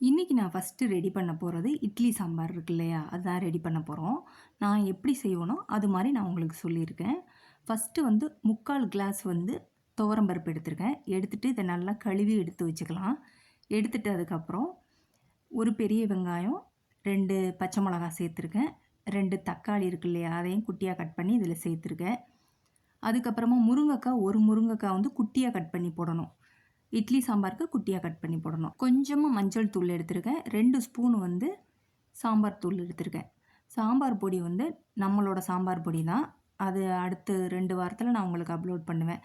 இன்றைக்கி நான் first ready பண்ண போகிறது இட்லி சாம்பார் இருக்கு இல்லையா? அதுதான் ரெடி பண்ண போகிறோம் நான் எப்படி செய்வேனோ அது மாதிரி நான் உங்களுக்கு சொல்லியிருக்கேன். ஃபஸ்ட்டு வந்து முக்கால் கிளாஸ் வந்து துவரம்பருப்பு எடுத்திருக்கேன். எடுத்துகிட்டு இதை நல்லா கழுவி எடுத்து வச்சுக்கலாம். எடுத்துகிட்டு அதுக்கப்புறம் ஒரு பெரிய வெங்காயம் ரெண்டு பச்சை மிளகா சேர்த்துருக்கேன். ரெண்டு தக்காளி இருக்கு இல்லையா? அதையும் குட்டியாக கட் பண்ணி இதில் சேர்த்துருக்கேன். அதுக்கப்புறமா முருங்கைக்காய் ஒரு முருங்கைக்காய் வந்து குட்டியாக கட் பண்ணி போடணும். இட்லி சாம்பாருக்கு குட்டியாக கட் பண்ணி போடணும். கொஞ்சமாக மஞ்சள் தூள் எடுத்திருக்கேன். ரெண்டு ஸ்பூன் வந்து சாம்பார் தூள் எடுத்திருக்கேன். சாம்பார் பொடி வந்து நம்மளோட சாம்பார் பொடி தான். அது அடுத்து ரெண்டு வாரத்தில் நான் உங்களுக்கு அப்லோட் பண்ணுவேன்.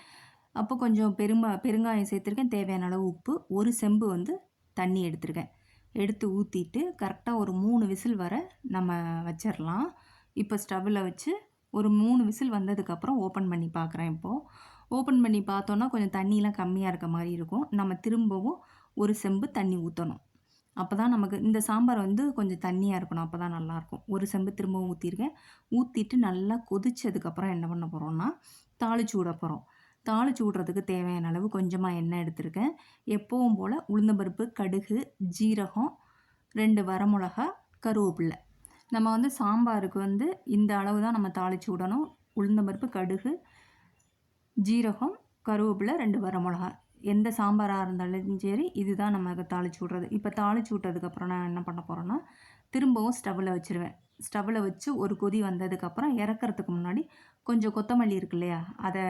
அப்போ கொஞ்சம் பெருமா பெருங்காயம் சேர்த்துருக்கேன். தேவையான அளவு உப்பு ஒரு செம்பு வந்து தண்ணி எடுத்திருக்கேன். எடுத்து ஊற்றிட்டு கரெக்டாக ஒரு மூணு விசில் வர நம்ம வச்சிடலாம் இப்போ ஸ்டவ்வில் வச்சு ஒரு மூணு விசில் வந்ததுக்கப்புறம் ஓப்பன் பண்ணி பார்க்குறேன் இப்போது ஓப்பன் பண்ணி பார்த்தோன்னா கொஞ்சம் தண்ணியெலாம் கம்மியாக இருக்க மாதிரி இருக்கும். நம்ம திரும்பவும் ஒரு செம்பு தண்ணி ஊற்றணும் அப்போ தான் நமக்கு இந்த சாம்பார் வந்து கொஞ்சம் தண்ணியாக இருக்கணும். அப்போ தான் நல்லாயிருக்கும் ஒரு செம்பு திரும்பவும் ஊற்றிருக்கேன் ஊற்றிட்டு நல்லா கொதிச்சதுக்கப்புறம் என்ன பண்ண போகிறோம்னா தாளிச்சு விட போகிறோம் தாளிச்சு விட்றதுக்கு தேவையான அளவு கொஞ்சமாக எண்ணெய் எடுத்திருக்கேன். எப்போவும் போல் உளுந்தம்பருப்பு கடுகு ஜீரகம் ரெண்டு வரமிளகா கருவேப்பில்லை. நம்ம வந்து சாம்பாருக்கு வந்து இந்த அளவு தான் நம்ம தாளித்து விடணும். உளுந்தம்பருப்பு கடுகு ஜீரகம் கருவேப்பிலை ரெண்டு வரமிளகா எந்த சாம்பாராக இருந்தாலும் சரி இதுதான் நம்ம தாளித்து விட்றது. இப்போ தாளித்து விட்டதுக்கப்புறம் நான் என்ன பண்ண போகிறேன்னா திரும்பவும் ஸ்டவ்வில் வச்சுருவேன். ஸ்டவ்வில் வச்சு ஒரு கொதி வந்ததுக்கப்புறம் இறக்கிறதுக்கு முன்னாடி கொஞ்சம் கொத்தமல்லி இருக்கு இல்லையா அதை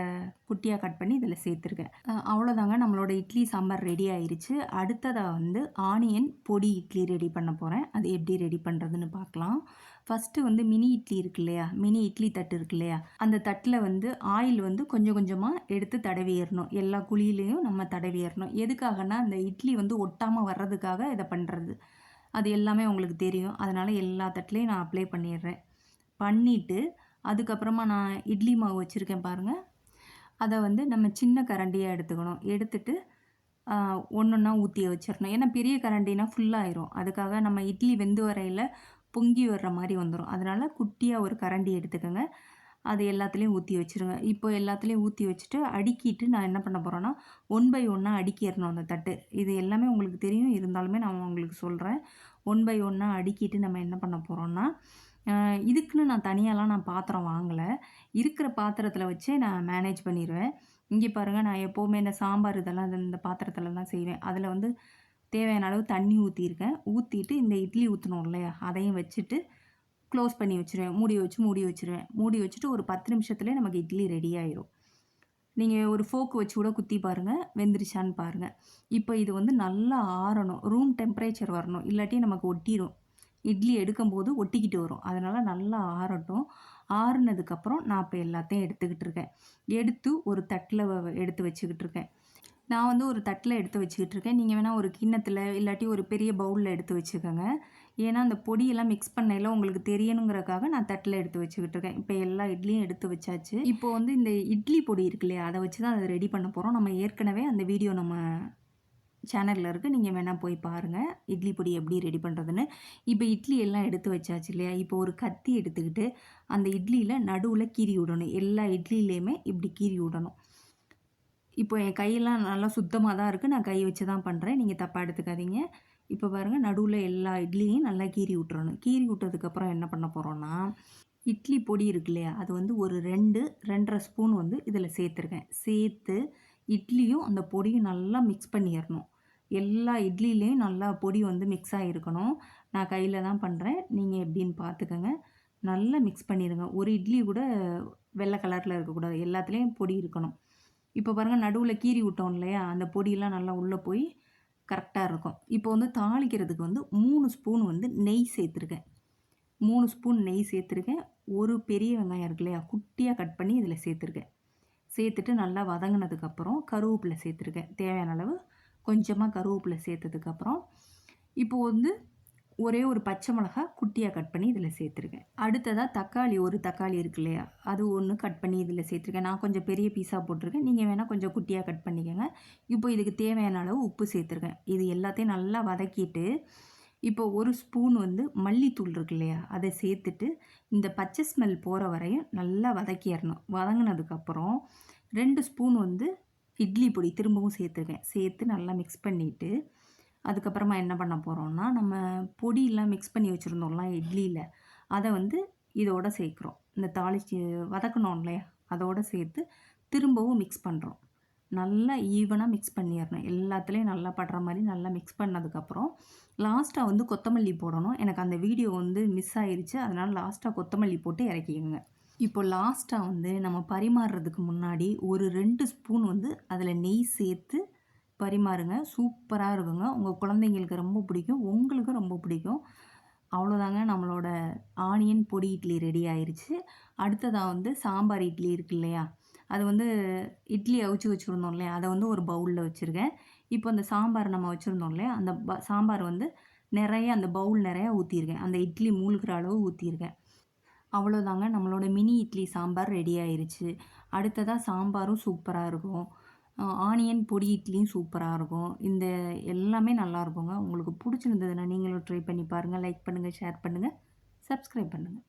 குட்டியாக கட் பண்ணி இதில் சேர்த்துருக்கேன். அவ்வளோதாங்க நம்மளோட இட்லி சாம்பார் ரெடி ஆயிடுச்சு அடுத்ததாக வந்து ஆனியன் பொடி இட்லி ரெடி பண்ண போகிறேன் அது எப்படி ரெடி பண்ணுறதுன்னு பார்க்கலாம் ஃபஸ்ட்டு வந்து மினி இட்லி இருக்கு இல்லையா மினி இட்லி தட்டு இருக்கு இல்லையா அந்த தட்டில் வந்து ஆயில் வந்து கொஞ்சம் கொஞ்சமாக எடுத்து தடவிடணும். எல்லா குழியிலையும் நம்ம தடவிடணும். எதுக்காகனா அந்த இட்லி வந்து ஒட்டாமல் வர்றதுக்காக இதை பண்ணுறது அது எல்லாமே உங்களுக்கு தெரியும். அதனால் எல்லா தட்டிலையும் நான் அப்ளை பண்ணிடுறேன். பண்ணிவிட்டு அதுக்கப்புறமா நான் இட்லி மாவு வச்சுருக்கேன் பாருங்கள் அதை வந்து நம்ம சின்ன கரண்டியாக எடுத்துக்கணும். எடுத்துட்டு ஒன்று ஒன்றா ஊற்றி வச்சிடணும். ஏன்னா பெரிய கரண்டினா ஃபுல்லாகிரும் அதுக்காக நம்ம இட்லி வெந்து வரையில் பொங்கி வர்ற மாதிரி வந்துடும் அதனால் குட்டியாக ஒரு கரண்டி எடுத்துக்கோங்க. அது எல்லாத்துலேயும் ஊற்றி வச்சுருங்க. இப்போ எல்லாத்துலேயும் ஊற்றி வச்சுட்டு அடுக்கிட்டு நான் என்ன பண்ண போகிறேன்னா ஒன் பை ஒன்னாக அடுக்கிடணும் அந்த தட்டு. இது எல்லாமே உங்களுக்கு தெரியும். இருந்தாலுமே நான் உங்களுக்கு சொல்கிறேன் ஒன் பை ஒன்னாக அடுக்கிட்டு நம்ம என்ன பண்ண போகிறோன்னா இதுக்குன்னு நான் தனியாலாம் நான் பாத்திரம் வாங்கலை. இருக்கிற பாத்திரத்தில் வச்சே நான் மேனேஜ் பண்ணிடுவேன் இங்கே பாருங்கள் நான் எப்போவுமே இந்த சாம்பார் இதெல்லாம் இந்த பாத்திரத்தில் தான் செய்வேன். அதில் வந்து தேவையான அளவு தண்ணி ஊற்றிருக்கேன் ஊற்றிட்டு இந்த இட்லி ஊற்றணும் இல்லையா? அதையும் வச்சுட்டு க்ளோஸ் பண்ணி வச்சுருவேன். மூடி வச்சு மூடி வச்சுருவேன். மூடி வச்சுட்டு ஒரு பத்து நிமிஷத்துலேயே நமக்கு இட்லி ரெடி ஆயிரும். நீங்கள் ஒரு ஃபோக்கு வச்சு கூட குத்தி பாருங்கள் வெந்துருச்சான்னு பாருங்கள் இப்போ இது வந்து நல்லா ஆறணும். ரூம் டெம்பரேச்சர் வரணும். இல்லாட்டி நமக்கு ஒட்டிடும் இட்லி எடுக்கும்போது ஒட்டிக்கிட்டு வரும். அதனால் நல்லா ஆறட்டும். ஆறுனதுக்கப்புறம் நான் இப்போ எல்லாத்தையும் எடுத்துக்கிட்டு இருக்கேன். எடுத்து ஒரு தட்டில் எடுத்து வச்சுக்கிட்டு இருக்கேன். நான் வந்து ஒரு தட்டில் எடுத்து வச்சுக்கிட்டு இருக்கேன். நீங்கள் வேணால் ஒரு கிண்ணத்தில் இல்லாட்டி ஒரு பெரிய பவுலில் எடுத்து வச்சுக்கோங்க. ஏன்னா அந்த பொடியெல்லாம் மிக்ஸ் பண்ணையில் உங்களுக்கு தெரியணுங்கிறக்காக நான் தட்டில் எடுத்து வச்சுக்கிட்டு இருக்கேன் இப்போ எல்லா இட்லியும் எடுத்து வச்சாச்சு. இப்போ வந்து இந்த இட்லி பொடி இருக்கு இல்லையா அதை வச்சு தான் அதை ரெடி பண்ண போகிறோம் நம்ம ஏற்கனவே அந்த வீடியோ நம்ம சேனலில் இருக்குது நீங்கள் வேணால் போய் பாருங்கள் இட்லி பொடி எப்படி ரெடி பண்ணுறதுன்னு இப்போ இட்லி எல்லாம் எடுத்து வச்சாச்சு இல்லையா இப்போ ஒரு கத்தி எடுத்துக்கிட்டு அந்த இட்லியில் நடுவில் கீறி விடணும். எல்லா இட்லியிலையுமே இப்படி கீறி விடணும். இப்போ என் கையெல்லாம் நல்லா சுத்தமாக தான் இருக்குது நான் கை வச்சு தான் பண்ணுறேன் நீங்கள் தப்பாக எடுத்துக்காதீங்க. இப்போ பாருங்கள் நடுவில் எல்லா இட்லியும் நல்லா கீறி விட்டுறணும் கீறி விட்டதுக்கப்புறம் என்ன பண்ண போகிறோன்னா இட்லி பொடி இருக்கு இல்லையா அது வந்து ஒரு ரெண்டு ரெண்டரை ஸ்பூன் வந்து இதில் சேர்த்துருக்கேன். சேர்த்து இட்லியும் அந்த பொடியும் நல்லா மிக்ஸ் பண்ணிடணும். எல்லா இட்லிலையும் நல்லா பொடி வந்து மிக்ஸ் ஆகிருக்கணும் நான் கையில் தான் பண்ணுறேன் நீங்கள் எப்படின்னு பார்த்துக்கோங்க நல்லா மிக்ஸ் பண்ணிடுங்க. ஒரு இட்லி கூட வெள்ளை கலரில் இருக்கக்கூடாது. எல்லாத்துலேயும் பொடி இருக்கணும். இப்போ பாருங்கள் நடுவில் கீறி விட்டோம் இல்லையா அந்த பொடியெல்லாம் நல்லா உள்ளே போய் கரெக்டாக இருக்கும். இப்போ வந்து தாளிக்கிறதுக்கு வந்து மூணு ஸ்பூன் வந்து நெய் சேர்த்துருக்கேன். மூணு ஸ்பூன் நெய் சேர்த்துருக்கேன். ஒரு பெரிய வெங்காயம் இருக்கு இல்லையா? குட்டியாக கட் பண்ணி இதில் சேர்த்துருக்கேன். சேர்த்துட்டு நல்லா வதங்கினதுக்கப்புறம் கருவேப்பிலை சேர்த்துருக்கேன். தேவையான அளவு கொஞ்சமாக கருவேப்பிலை சேர்த்ததுக்கப்புறம் இப்போது வந்து ஒரே ஒரு பச்சை மிளகா குட்டியாக கட் பண்ணி இதில் சேர்த்துருக்கேன். அடுத்ததாக தக்காளி ஒரு தக்காளி இருக்கு இல்லையா? அது ஒன்று கட் பண்ணி இதில் சேர்த்துருக்கேன். நான் கொஞ்சம் பெரிய பீஸாக போட்டிருக்கேன். நீங்கள் வேணால் கொஞ்சம் குட்டியாக கட் பண்ணிக்கோங்க. இப்போ இதுக்கு தேவையான அளவு உப்பு சேர்த்துருக்கேன். இது எல்லாத்தையும் நல்லா வதக்கிட்டு இப்போ ஒரு ஸ்பூன் வந்து மல்லித்தூள் இருக்கு இல்லையா? அதை சேர்த்துட்டு இந்த பச்சை ஸ்மெல் போகிற வரையும் நல்லா வதக்கிடணும். வதங்கினதுக்கப்புறம் ரெண்டு ஸ்பூன் வந்து இட்லி பொடி திரும்பவும் சேர்த்துருக்கேன். சேர்த்து நல்லா மிக்ஸ் பண்ணிவிட்டு அதுக்கப்புறமா என்ன பண்ண போகிறோம்னா நம்ம பொடியெலாம் மிக்ஸ் பண்ணி வச்சுருந்தோம்ல இட்லியில். அதை வந்து இதோட சேர்க்குறோம். இந்த தாளிச்சு வதக்கணும் இல்லையா? அதோடு சேர்த்து திரும்பவும் மிக்ஸ் பண்ணுறோம் நல்லா ஈவனாக மிக்ஸ் பண்ணிடணும். எல்லாத்துலேயும் நல்லா படுற மாதிரி நல்லா மிக்ஸ் பண்ணதுக்கப்புறம் லாஸ்ட்டாக வந்து கொத்தமல்லி போடணும். எனக்கு அந்த வீடியோ வந்து மிஸ் ஆயிடுச்சு அதனால் லாஸ்ட்டாக கொத்தமல்லி போட்டு இறக்கிக்கோங்க. இப்போ லாஸ்ட்டாக வந்து நம்ம பரிமாறுறதுக்கு முன்னாடி ஒரு ரெண்டு ஸ்பூன் வந்து அதில் நெய் சேர்த்து பரிமாறுங்க. சூப்பராக இருக்குங்க. உங்கள் குழந்தைங்களுக்கு ரொம்ப பிடிக்கும். உங்களுக்கும் ரொம்ப பிடிக்கும். அவ்வளோதாங்க நம்மளோட ஆனியன் பொடி இட்லி ரெடி ஆயிடுச்சு அடுத்ததாக வந்து சாம்பார் இட்லி இருக்கு இல்லையா? அது வந்து இட்லி அவிச்சு வச்சுருந்தோம் இல்லையா? அதை வந்து ஒரு பவுலில் வச்சுருக்கேன். இப்போ அந்த சாம்பார் நம்ம வச்சுருந்தோம் இல்லையா? அந்த ப சாம்பார் வந்து நிறைய அந்த பவுல் நிறையா ஊற்றிருக்கேன் அந்த இட்லி மூழ்கிற அளவு ஊற்றிருக்கேன் அவ்வளோதாங்க நம்மளோட மினி இட்லி சாம்பார் ரெடி ஆயிடுச்சு அடுத்ததாக சாம்பாரும் சூப்பராக இருக்கும். ஆனியன் பொடி இட்லியும் சூப்பராக இருக்கும். இந்த எல்லாமே நல்லா இருக்குங்க. உங்களுக்கு பிடிச்சிருந்ததுன்னா நீங்களும் ட்ரை பண்ணி பாருங்கள் லைக் பண்ணுங்கள் ஷேர் பண்ணுங்கள் சப்ஸ்கிரைப் பண்ணுங்கள்